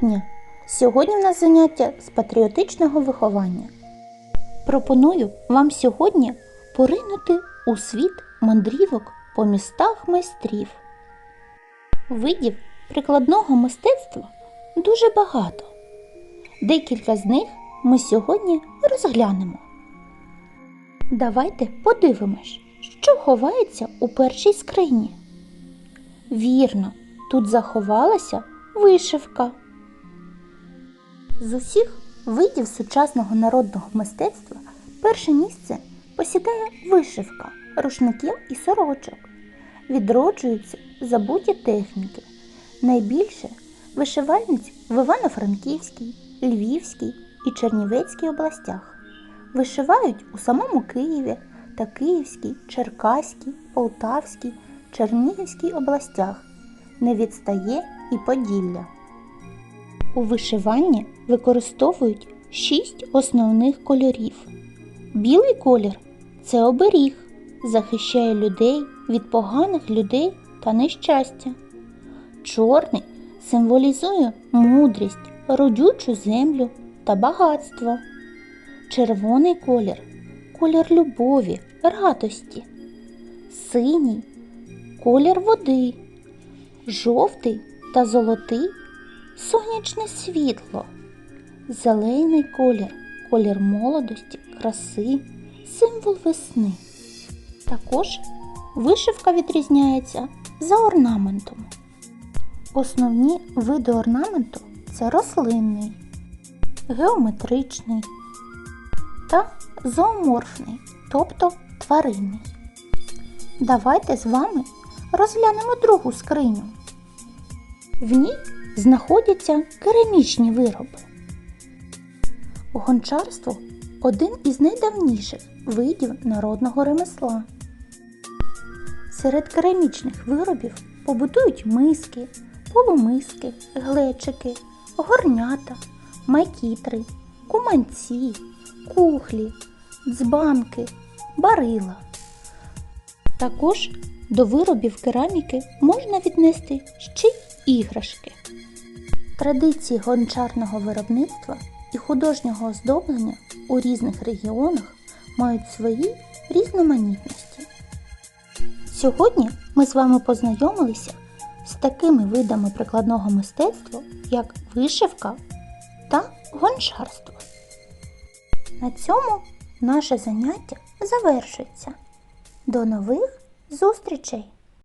Дня! Сьогодні в нас заняття з патріотичного виховання. Пропоную вам сьогодні поринути у світ мандрівок по містах майстрів. Видів прикладного мистецтва дуже багато. Декілька з них ми сьогодні розглянемо. Давайте подивимось, що ховається у першій скрині. Вірно, тут заховалася вишивка. З усіх видів сучасного народного мистецтва перше місце посідає вишивка рушників і сорочок. Відроджуються забуті техніки. Найбільше вишивальниць в Івано-Франківській, Львівській і Чернівецькій областях. Вишивають у самому Києві та Київській, Черкаській, Полтавській, Чернігівській областях. Не відстає і Поділля. У вишиванні використовують шість основних кольорів. Білий колір це оберіг, захищає людей від поганих людей та нещастя. Чорний символізує мудрість, родючу землю та багатство. Червоний колір колір любові, радості. Синій колір води, жовтий та золотий сонячне світло, зелений колір, колір молодості, краси, символ весни. Також вишивка відрізняється за орнаментом. Основні види орнаменту це рослинний, геометричний та зооморфний, тобто тваринний. Давайте з вами розглянемо другу скриню. В ній знаходяться керамічні вироби. Гончарство один із найдавніших видів народного ремесла. Серед керамічних виробів побутують миски, полумиски, глечики, горнята, макітри, куманці, кухлі, дзбанки, барила. Також до виробів кераміки можна віднести ще й іграшки. Традиції гончарного виробництва і художнього оздоблення у різних регіонах мають свої різноманітності. Сьогодні ми з вами познайомилися з такими видами прикладного мистецтва, як вишивка та гончарство. На цьому наше заняття завершується. До нових зустрічей!